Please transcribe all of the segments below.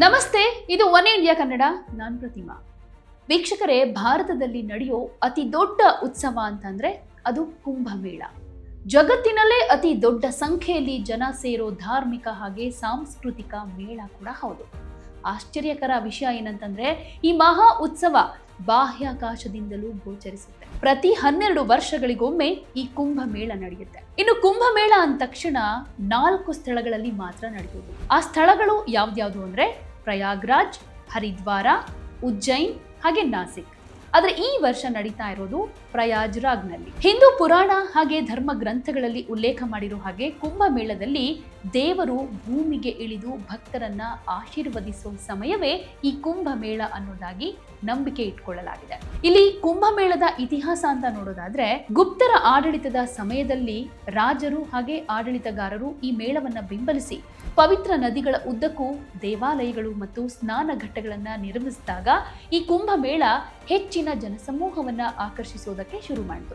ನಮಸ್ತೆ, ಇದು one India Kannada, ನಾನ್ ಪ್ರತಿಮಾ. ವೀಕ್ಷಕರೇ, ಭಾರತದಲ್ಲಿ ನಡೆಯೋ ಅತಿ ದೊಡ್ಡ ಉತ್ಸವ ಅಂತಂದ್ರೆ ಅದು ಕುಂಭಮೇಳ. ಜಗತ್ತಿನಲ್ಲೇ ಅತಿ ದೊಡ್ಡ ಸಂಖ್ಯೆಯಲ್ಲಿ ಜನ ಸೇರೋ ಧಾರ್ಮಿಕ ಹಾಗೆ ಸಾಂಸ್ಕೃತಿಕ ಮೇಳ ಕೂಡ ಹೌದು. ಆಶ್ಚರ್ಯಕರ ವಿಷಯ ಏನಂತಂದ್ರೆ, ಈ ಮಹಾ ಉತ್ಸವ ಬಾಹ್ಯಾಕಾಶದಿಂದಲೂ ಗೋಚರಿಸುತ್ತೆ. ಪ್ರತಿ ಹನ್ನೆರಡು ವರ್ಷಗಳಿಗೊಮ್ಮೆ ಈ ಕುಂಭಮೇಳ ನಡೆಯುತ್ತೆ. ಇನ್ನು ಕುಂಭಮೇಳ ಅಂದ ತಕ್ಷಣ ನಾಲ್ಕು ಸ್ಥಳಗಳಲ್ಲಿ ಮಾತ್ರ ನಡೆಯುವುದು. ಆ ಸ್ಥಳಗಳು ಯಾವ್ದ್ಯಾವ್ದು ಅಂದ್ರೆ ಪ್ರಯಾಗ್ರಾಜ್ ಹರಿದ್ವಾರ ಉಜ್ಜೈನ್ ಹಾಗೆ ನಾಸಿಕ್. ಆದರೆ ಈ ವರ್ಷ ನಡೀತಾ ಇರೋದು ಪ್ರಯಾಜ್ರಾಗ್ನಲ್ಲಿ ಹಿಂದೂ ಪುರಾಣ ಹಾಗೆ ಧರ್ಮ ಗ್ರಂಥಗಳಲ್ಲಿ ಉಲ್ಲೇಖ ಮಾಡಿರೋ ಹಾಗೆ ಕುಂಭಮೇಳದಲ್ಲಿ ದೇವರು ಭೂಮಿಗೆ ಇಳಿದು ಭಕ್ತರನ್ನ ಆಶೀರ್ವದಿಸುವ ಸಮಯವೇ ಈ ಕುಂಭಮೇಳ ಅನ್ನೋದಾಗಿ ನಂಬಿಕೆ ಇಟ್ಕೊಳ್ಳಲಾಗಿದೆ. ಇಲ್ಲಿ ಕುಂಭಮೇಳದ ಇತಿಹಾಸ ಅಂತ ನೋಡೋದಾದ್ರೆ ಗುಪ್ತರ ಆಡಳಿತದ ಸಮಯದಲ್ಲಿ ರಾಜರು ಹಾಗೆ ಆಡಳಿತಗಾರರು ಈ ಮೇಳವನ್ನ ಬೆಂಬಲಿಸಿ ಪವಿತ್ರ ನದಿಗಳ ಉದ್ದಕ್ಕೂ ದೇವಾಲಯಗಳು ಮತ್ತು ಸ್ನಾನ ಘಟ್ಟಗಳನ್ನ ನಿರ್ಮಿಸಿದಾಗ ಈ ಕುಂಭಮೇಳ ಹೆಚ್ಚಿನ ಜನಸಮೂಹವನ್ನ ಆಕರ್ಷಿಸೋದಕ್ಕೆ ಶುರು ಮಾಡಿತು.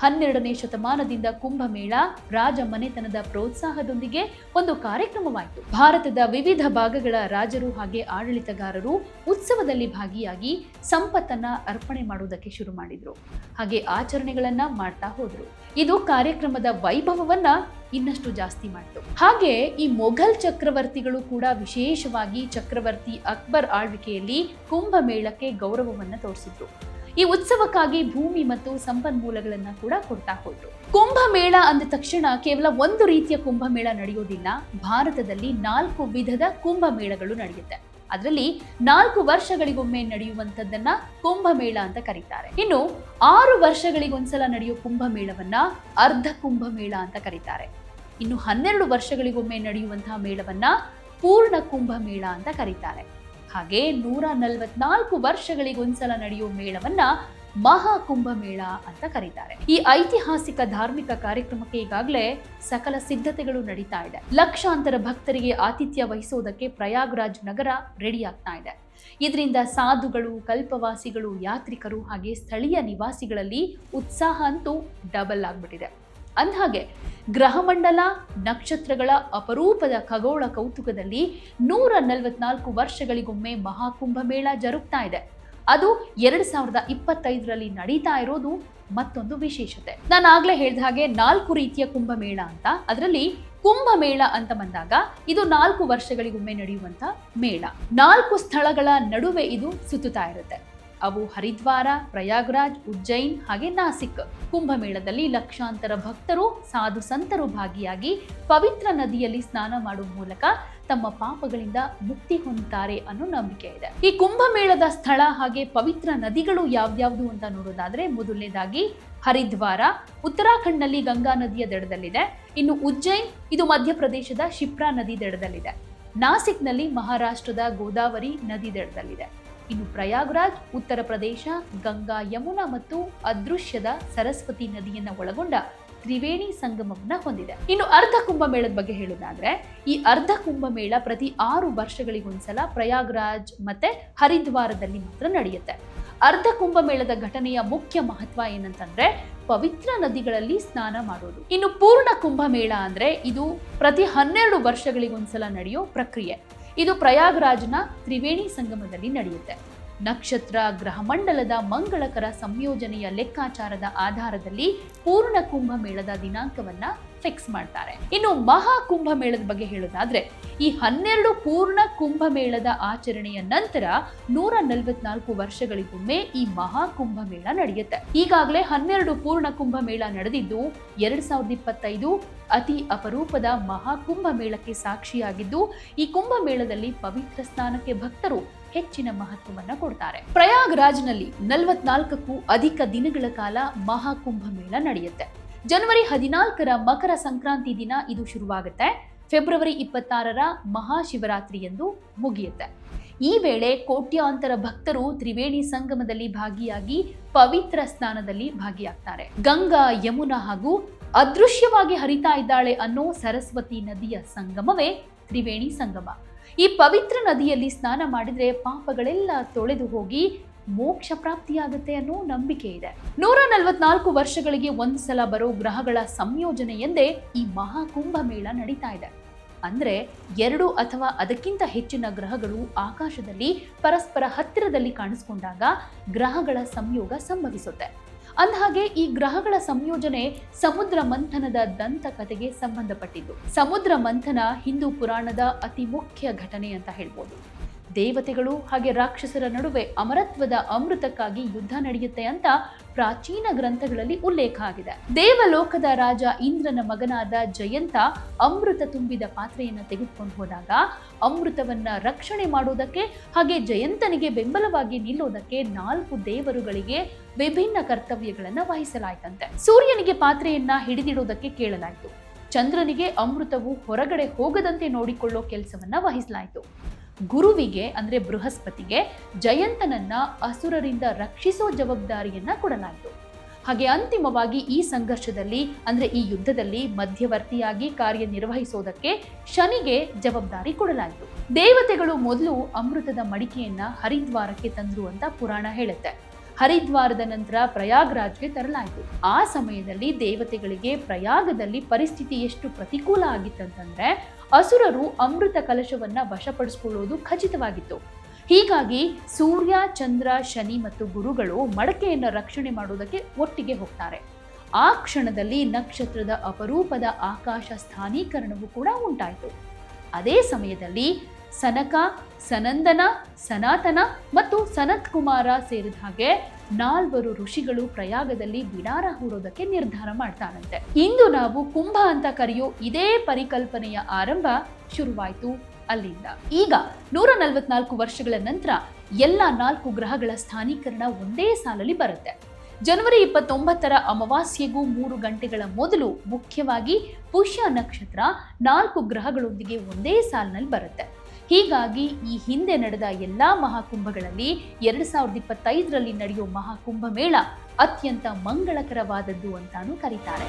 ಹನ್ನೆರಡನೇ ಶತಮಾನದಿಂದ ಕುಂಭಮೇಳ ರಾಜ ಮನೆತನದ ಪ್ರೋತ್ಸಾಹದೊಂದಿಗೆ ಒಂದು ಕಾರ್ಯಕ್ರಮವಾಯಿತು. ಭಾರತದ ವಿವಿಧ ಭಾಗಗಳ ರಾಜರು ಹಾಗೆ ಆಡಳಿತಗಾರರು ಉತ್ಸವದಲ್ಲಿ ಭಾಗಿಯಾಗಿ ಸಂಪತ್ತನ್ನ ಅರ್ಪಣೆ ಮಾಡುವುದಕ್ಕೆ ಶುರು ಮಾಡಿದ್ರು. ಹಾಗೆ ಆಚರಣೆಗಳನ್ನ ಮಾಡ್ತಾ ಹೋದ್ರು. ಇದು ಕಾರ್ಯಕ್ರಮದ ವೈಭವವನ್ನ ಇನ್ನಷ್ಟು ಜಾಸ್ತಿ ಮಾಡಿತು. ಹಾಗೆ ಈ ಮೊಘಲ್ ಚಕ್ರವರ್ತಿಗಳು ಕೂಡ ವಿಶೇಷವಾಗಿ ಚಕ್ರವರ್ತಿ ಅಕ್ಬರ್ ಆಳ್ವಿಕೆಯಲ್ಲಿ ಕುಂಭಮೇಳಕ್ಕೆ ಗೌರವವನ್ನ ತೋರಿಸಿದ್ರು. ಈ ಉತ್ಸವಕ್ಕಾಗಿ ಭೂಮಿ ಮತ್ತು ಸಂಪನ್ಮೂಲಗಳನ್ನ ಕೂಡ ಕೊಡ್ತಾ ಹೋದ್ರು. ಕುಂಭಮೇಳ ಅಂದ ತಕ್ಷಣ ಕೇವಲ ಒಂದು ರೀತಿಯ ಕುಂಭಮೇಳ ನಡೆಯೋದಿಲ್ಲ. ಭಾರತದಲ್ಲಿ ನಾಲ್ಕು ವಿಧದ ಕುಂಭಮೇಳಗಳು ನಡೆಯುತ್ತೆ. ಅದರಲ್ಲಿ ನಾಲ್ಕು ವರ್ಷಗಳಿಗೊಮ್ಮೆ ನಡೆಯುವಂಥದ್ದನ್ನ ಕುಂಭಮೇಳ ಅಂತ ಕರೀತಾರೆ. ಇನ್ನು ಆರು ವರ್ಷಗಳಿಗೊಂದ್ಸಲ ನಡೆಯೋ ಕುಂಭಮೇಳವನ್ನ ಅರ್ಧ ಕುಂಭಮೇಳ ಅಂತ ಕರೀತಾರೆ. ಇನ್ನು ಹನ್ನೆರಡು ವರ್ಷಗಳಿಗೊಮ್ಮೆ ನಡೆಯುವಂತಹ ಮೇಳವನ್ನ ಪೂರ್ಣ ಕುಂಭಮೇಳ ಅಂತ ಕರೀತಾರೆ. ಹಾಗೆ ನೂರ ನಲವತ್ನಾಲ್ಕು ವರ್ಷಗಳಿಗೊಂದ್ಸಲ ನಡೆಯುವ ಮೇಳವನ್ನ ಮಹಾಕುಂಭ ಮೇಳ ಅಂತ ಕರೀತಾರೆ. ಈ ಐತಿಹಾಸಿಕ ಧಾರ್ಮಿಕ ಕಾರ್ಯಕ್ರಮಕ್ಕೆ ಈಗಾಗಲೇ ಸಕಲ ಸಿದ್ಧತೆಗಳು ನಡೀತಾ ಇದೆ. ಲಕ್ಷಾಂತರ ಭಕ್ತರಿಗೆ ಆತಿಥ್ಯ ವಹಿಸೋದಕ್ಕೆ ಪ್ರಯಾಗ್ರಾಜ್ ನಗರ ರೆಡಿ ಆಗ್ತಾ ಇದೆ. ಇದರಿಂದ ಸಾಧುಗಳು, ಕಲ್ಪವಾಸಿಗಳು, ಯಾತ್ರಿಕರು ಹಾಗೆ ಸ್ಥಳೀಯ ನಿವಾಸಿಗಳಲ್ಲಿ ಉತ್ಸಾಹ ಅಂತೂ ಡಬಲ್ ಆಗ್ಬಿಟ್ಟಿದೆ. ಅಂದಹಾಗೆ, ಗ್ರಹಮಂಡಲ ನಕ್ಷತ್ರಗಳ ಅಪರೂಪದ ಖಗೋಳ ಕೌತುಕದಲ್ಲಿ ನೂರ ನಲವತ್ನಾಲ್ಕು ವರ್ಷಗಳಿಗೊಮ್ಮೆ ಮಹಾಕುಂಭಮೇಳ ಜರುಗ್ತಾ ಇದೆ. ಅದು ಎರಡ್ ಸಾವಿರದ ಇಪ್ಪತ್ತೈದರಲ್ಲಿ ನಡೀತಾ ಇರೋದು ಮತ್ತೊಂದು ವಿಶೇಷತೆ. ನಾನು ಆಗ್ಲೇ ಹೇಳಿದ ಹಾಗೆ ನಾಲ್ಕು ರೀತಿಯ ಕುಂಭಮೇಳ ಅಂತ. ಅದರಲ್ಲಿ ಕುಂಭಮೇಳ ಅಂತ ಬಂದಾಗ ಇದು ನಾಲ್ಕು ವರ್ಷಗಳಿಗೊಮ್ಮೆ ನಡೆಯುವಂತ ಮೇಳ. ನಾಲ್ಕು ಸ್ಥಳಗಳ ನಡುವೆ ಇದು ಸುತ್ತುತ್ತಾ ಇರುತ್ತೆ. ಅವು ಹರಿದ್ವಾರ, ಪ್ರಯಾಗ್ರಾಜ್ ಉಜ್ಜೈನ್ ಹಾಗೆ ನಾಸಿಕ್. ಕುಂಭಮೇಳದಲ್ಲಿ ಲಕ್ಷಾಂತರ ಭಕ್ತರು, ಸಾಧು ಸಂತರು ಭಾಗಿಯಾಗಿ ಪವಿತ್ರ ನದಿಯಲ್ಲಿ ಸ್ನಾನ ಮಾಡುವ ಮೂಲಕ ತಮ್ಮ ಪಾಪಗಳಿಂದ ಮುಕ್ತಿ ಹೊಂದುತ್ತಾರೆ ಅನ್ನೋ ನಂಬಿಕೆ ಇದೆ. ಈ ಕುಂಭಮೇಳದ ಸ್ಥಳ ಹಾಗೆ ಪವಿತ್ರ ನದಿಗಳು ಯಾವ್ದ್ಯಾವ್ದು ಅಂತ ನೋಡೋದಾದ್ರೆ ಮೊದಲನೇದಾಗಿ ಹರಿದ್ವಾರ, ಉತ್ತರಾಖಂಡ್ನಲ್ಲಿ ಗಂಗಾ ನದಿಯ ದಡದಲ್ಲಿದೆ. ಇನ್ನು ಉಜ್ಜೈನ್ ಇದು ಮಧ್ಯಪ್ರದೇಶದ ಶಿಪ್ರಾ ನದಿ ದಡದಲ್ಲಿದೆ. ನಾಸಿಕ್ನಲ್ಲಿ ಮಹಾರಾಷ್ಟ್ರದ ಗೋದಾವರಿ ನದಿ ದಡದಲ್ಲಿದೆ. ಇನ್ನು ಪ್ರಯಾಗ್ರಾಜ್, ಉತ್ತರ ಪ್ರದೇಶ, ಗಂಗಾ ಯಮುನಾ ಮತ್ತು ಅದೃಶ್ಯದ ಸರಸ್ವತಿ ನದಿಯನ್ನು ಒಳಗೊಂಡ ತ್ರಿವೇಣಿ ಸಂಗಮವನ್ನ ಹೊಂದಿದೆ. ಇನ್ನು ಅರ್ಧ ಕುಂಭಮೇಳದ ಬಗ್ಗೆ ಹೇಳೋದಾದ್ರೆ, ಈ ಅರ್ಧ ಕುಂಭಮೇಳ ಪ್ರತಿ ಆರು ವರ್ಷಗಳಿಗೊಂದ್ಸಲ ಪ್ರಯಾಗ್ರಾಜ್ ಮತ್ತೆ ಹರಿದ್ವಾರದಲ್ಲಿ ಮಾತ್ರ ನಡೆಯುತ್ತೆ. ಅರ್ಧ ಕುಂಭಮೇಳದ ಘಟನೆಯ ಮುಖ್ಯ ಮಹತ್ವ ಏನಂತಂದ್ರೆ, ಪವಿತ್ರ ನದಿಗಳಲ್ಲಿ ಸ್ನಾನ ಮಾಡೋದು. ಇನ್ನು ಪೂರ್ಣ ಕುಂಭಮೇಳ ಅಂದ್ರೆ ಇದು ಪ್ರತಿ ಹನ್ನೆರಡು ವರ್ಷಗಳಿಗೊಂದ್ಸಲ ನಡೆಯೋ ಪ್ರಕ್ರಿಯೆ. ಇದು ಪ್ರಯಾಗ್ರಾಜ್ನ ತ್ರಿವೇಣಿ ಸಂಗಮದಲ್ಲಿ ನಡೆಯುತ್ತೆ. ನಕ್ಷತ್ರ ಗ್ರಹಮಂಡಲದ ಮಂಗಳಕರ ಸಂಯೋಜನೆಯ ಲೆಕ್ಕಾಚಾರದ ಆಧಾರದಲ್ಲಿ ಪೂರ್ಣ ಕುಂಭಮೇಳದ ದಿನಾಂಕವನ್ನ ಫಿಕ್ಸ್ ಮಾಡ್ತಾರೆ. ಇನ್ನು ಮಹಾ ಕುಂಭಮೇಳದ ಬಗ್ಗೆ ಹೇಳೋದಾದ್ರೆ, ಈ ಹನ್ನೆರಡು ಪೂರ್ಣ ಕುಂಭಮೇಳದ ಆಚರಣೆಯ ನಂತರ ನೂರ ನಲವತ್ನಾಲ್ಕು ವರ್ಷಗಳಿಗೊಮ್ಮೆ ಈ ಮಹಾ ಕುಂಭಮೇಳ ನಡೆಯುತ್ತೆ. ಈಗಾಗಲೇ ಹನ್ನೆರಡು ಪೂರ್ಣ ಕುಂಭಮೇಳ ನಡೆದಿದ್ದು, ಎರಡ್ ಸಾವಿರದ ಇಪ್ಪತ್ತೈದು ಅತಿ ಅಪರೂಪದ ಮಹಾ ಕುಂಭಮೇಳಕ್ಕೆ ಸಾಕ್ಷಿಯಾಗಿದ್ದು, ಈ ಕುಂಭಮೇಳದಲ್ಲಿ ಪವಿತ್ರ ಸ್ನಾನಕ್ಕೆ ಭಕ್ತರು ಹೆಚ್ಚಿನ ಮಹತ್ವವನ್ನು ಕೊಡ್ತಾರೆ. ಪ್ರಯಾಗ್ರಾಜ್ನಲ್ಲಿ ನಲವತ್ನಾಲ್ಕಕ್ಕೂ ಅಧಿಕ ದಿನಗಳ ಕಾಲ ಮಹಾಕುಂಭ ಮೇಳ ನಡೆಯುತ್ತೆ. ಜನವರಿ ಹದಿನಾಲ್ಕರ ಮಕರ ಸಂಕ್ರಾಂತಿ ದಿನ ಇದು ಶುರುವಾಗುತ್ತೆ. ಫೆಬ್ರವರಿ ಇಪ್ಪತ್ತಾರರ ಮಹಾಶಿವರಾತ್ರಿಯಂದು ಮುಗಿಯುತ್ತೆ. ಈ ವೇಳೆ ಕೋಟ್ಯಾಂತರ ಭಕ್ತರು ತ್ರಿವೇಣಿ ಸಂಗಮದಲ್ಲಿ ಭಾಗಿಯಾಗಿ ಪವಿತ್ರ ಸ್ನಾನದಲ್ಲಿ ಭಾಗಿಯಾಗ್ತಾರೆ. ಗಂಗಾ, ಯಮುನಾ ಹಾಗೂ ಅದೃಶ್ಯವಾಗಿ ಹರಿತಾ ಇದ್ದಾಳೆ ಅನ್ನೋ ಸರಸ್ವತಿ ನದಿಯ ಸಂಗಮವೇ ತ್ರಿವೇಣಿ ಸಂಗಮ. ಈ ಪವಿತ್ರ ನದಿಯಲ್ಲಿ ಸ್ನಾನ ಮಾಡಿದ್ರೆ ಪಾಪಗಳೆಲ್ಲ ತೊಳೆದು ಹೋಗಿ ಮೋಕ್ಷ ಪ್ರಾಪ್ತಿಯಾಗುತ್ತೆ ಅನ್ನೋ ನಂಬಿಕೆ ಇದೆ. ನೂರ ನಲವತ್ನಾಲ್ಕು ವರ್ಷಗಳಿಗೆ ಒಂದು ಸಲ ಬರೋ ಗ್ರಹಗಳ ಸಂಯೋಜನೆ ಎಂದೇ ಈ ಮಹಾಕುಂಭ ಮೇಳ ನಡೀತಾ ಇದೆ. ಅಂದ್ರೆ ಎರಡು ಅಥವಾ ಅದಕ್ಕಿಂತ ಹೆಚ್ಚಿನ ಗ್ರಹಗಳು ಆಕಾಶದಲ್ಲಿ ಪರಸ್ಪರ ಹತ್ತಿರದಲ್ಲಿ ಕಾಣಿಸ್ಕೊಂಡಾಗ ಗ್ರಹಗಳ ಸಂಯೋಗ ಸಂಭವಿಸುತ್ತೆ. ಅಂದಹಾಗೆ ಈ ಗ್ರಹಗಳ ಸಂಯೋಜನೆ ಸಮುದ್ರ ಮಂಥನದ ದಂತಕಥೆಗೆ ಸಂಬಂಧಪಟ್ಟಿದ್ದು. ಸಮುದ್ರ ಮಂಥನ ಹಿಂದೂ ಪುರಾಣದ ಅತಿ ಮುಖ್ಯ ಘಟನೆ ಅಂತ ಹೇಳ್ಬೋದು. ದೇವತೆಗಳು ಹಾಗೆ ರಾಕ್ಷಸರ ನಡುವೆ ಅಮರತ್ವದ ಅಮೃತಕ್ಕಾಗಿ ಯುದ್ಧ ನಡೆಯುತ್ತೆ ಅಂತ ಪ್ರಾಚೀನ ಗ್ರಂಥಗಳಲ್ಲಿ ಉಲ್ಲೇಖ ಆಗಿದೆ. ದೇವಲೋಕದ ರಾಜ ಇಂದ್ರನ ಮಗನಾದ ಜಯಂತ ಅಮೃತ ತುಂಬಿದ ಪಾತ್ರೆಯನ್ನು ತೆಗೆದುಕೊಂಡು ಹೋದಾಗ ಅಮೃತವನ್ನ ರಕ್ಷಣೆ ಮಾಡೋದಕ್ಕೆ ಹಾಗೆ ಜಯಂತನಿಗೆ ಬೆಂಬಲವಾಗಿ ನಿಲ್ಲೋದಕ್ಕೆ ನಾಲ್ಕು ದೇವರುಗಳಿಗೆ ವಿಭಿನ್ನ ಕರ್ತವ್ಯಗಳನ್ನು ವಹಿಸಲಾಯಿತಂತೆ. ಸೂರ್ಯನಿಗೆ ಪಾತ್ರೆಯನ್ನ ಹಿಡಿದಿಡೋದಕ್ಕೆ ಕೇಳಲಾಯಿತು. ಚಂದ್ರನಿಗೆ ಅಮೃತವು ಹೊರಗಡೆ ಹೋಗದಂತೆ ನೋಡಿಕೊಳ್ಳೋ ಕೆಲಸವನ್ನ ವಹಿಸಲಾಯಿತು. ಗುರುವಿಗೆ, ಅಂದ್ರೆ ಬೃಹಸ್ಪತಿಗೆ, ಜಯಂತನನ್ನ ಅಸುರರಿಂದ ರಕ್ಷಿಸೋ ಜವಾಬ್ದಾರಿಯನ್ನ ಕೊಡಲಾಯಿತು. ಹಾಗೆ ಅಂತಿಮವಾಗಿ ಈ ಸಂಘರ್ಷದಲ್ಲಿ, ಅಂದ್ರೆ ಈ ಯುದ್ಧದಲ್ಲಿ ಮಧ್ಯವರ್ತಿಯಾಗಿ ಕಾರ್ಯನಿರ್ವಹಿಸೋದಕ್ಕೆ ಶನಿಗೆ ಜವಾಬ್ದಾರಿ ಕೊಡಲಾಯಿತು. ದೇವತೆಗಳು ಮೊದಲು ಅಮೃತದ ಮಡಿಕೆಯನ್ನ ಹರಿದ್ವಾರಕ್ಕೆ ತಂದ್ರು ಅಂತ ಪುರಾಣ ಹೇಳುತ್ತೆ. ಹರಿದ್ವಾರದ ನಂತರ ಪ್ರಯಾಗ್ರಾಜ್ಗೆ ತರಲಾಯಿತು. ಆ ಸಮಯದಲ್ಲಿ ದೇವತೆಗಳಿಗೆ ಪ್ರಯಾಗದಲ್ಲಿ ಪರಿಸ್ಥಿತಿ ಎಷ್ಟು ಪ್ರತಿಕೂಲ ಆಗಿತ್ತಂತಂದ್ರೆ ಅಸುರರು ಅಮೃತ ಕಲಶವನ್ನ ವಶಪಡಿಸಿಕೊಳ್ಳುವುದು ಖಚಿತವಾಗಿತ್ತು. ಹೀಗಾಗಿ ಸೂರ್ಯ, ಚಂದ್ರ, ಶನಿ ಮತ್ತು ಗುರುಗಳು ಮಡಕೆಯನ್ನು ರಕ್ಷಣೆ ಮಾಡುವುದಕ್ಕೆ ಒಟ್ಟಿಗೆ ಹೋಗ್ತಾರೆ. ಆ ಕ್ಷಣದಲ್ಲಿ ನಕ್ಷತ್ರದ ಅಪರೂಪದ ಆಕಾಶ ಸ್ಥಾನೀಕರಣವು ಕೂಡ ಉಂಟಾಯಿತು. ಅದೇ ಸಮಯದಲ್ಲಿ ಸನಕ, ಸನಂದನ, ಸನಾತನ ಮತ್ತು ಸನತ್ ಕುಮಾರ ಸೇರಿದ ಹಾಗೆ ನಾಲ್ವರು ಋಷಿಗಳು ಪ್ರಯಾಗದಲ್ಲಿ ಬಿಡಾರ ಹೂಡೋದಕ್ಕೆ ನಿರ್ಧಾರ ಮಾಡ್ತಾರಂತೆ. ಇಂದು ನಾವು ಕುಂಭ ಅಂತ ಕರೆಯೋ ಇದೇ ಪರಿಕಲ್ಪನೆಯ ಆರಂಭ ಶುರುವಾಯಿತು ಅಲ್ಲಿಂದ. ಈಗ ನೂರ ನಲವತ್ನಾಲ್ಕು ವರ್ಷಗಳ ನಂತರ ಎಲ್ಲ ನಾಲ್ಕು ಗ್ರಹಗಳ ಸ್ಥಾನೀಕರಣ ಒಂದೇ ಸಾಲಲ್ಲಿ ಬರುತ್ತೆ. ಜನವರಿ ಇಪ್ಪತ್ತೊಂಬತ್ತರ ಅಮಾವಾಸ್ಯೆಗೂ ಮೂರು ಗಂಟೆಗಳ ಮೊದಲು ಮುಖ್ಯವಾಗಿ ಪುಷ್ಯ ನಕ್ಷತ್ರ ನಾಲ್ಕು ಗ್ರಹಗಳೊಂದಿಗೆ ಒಂದೇ ಸಾಲಿನಲ್ಲಿ ಬರುತ್ತೆ. ಹೀಗಾಗಿ ಈ ಹಿಂದೆ ನಡೆದ ಎಲ್ಲ ಮಹಾಕುಂಭಗಳಲ್ಲಿ ಎರಡು ಸಾವಿರದ ಇಪ್ಪತ್ತೈದರಲ್ಲಿ ನಡೆಯೋ ಮಹಾಕುಂಭ ಮೇಳ ಅತ್ಯಂತ ಮಂಗಳಕರವಾದದ್ದು ಅಂತಾನೂ ಕರೀತಾರೆ.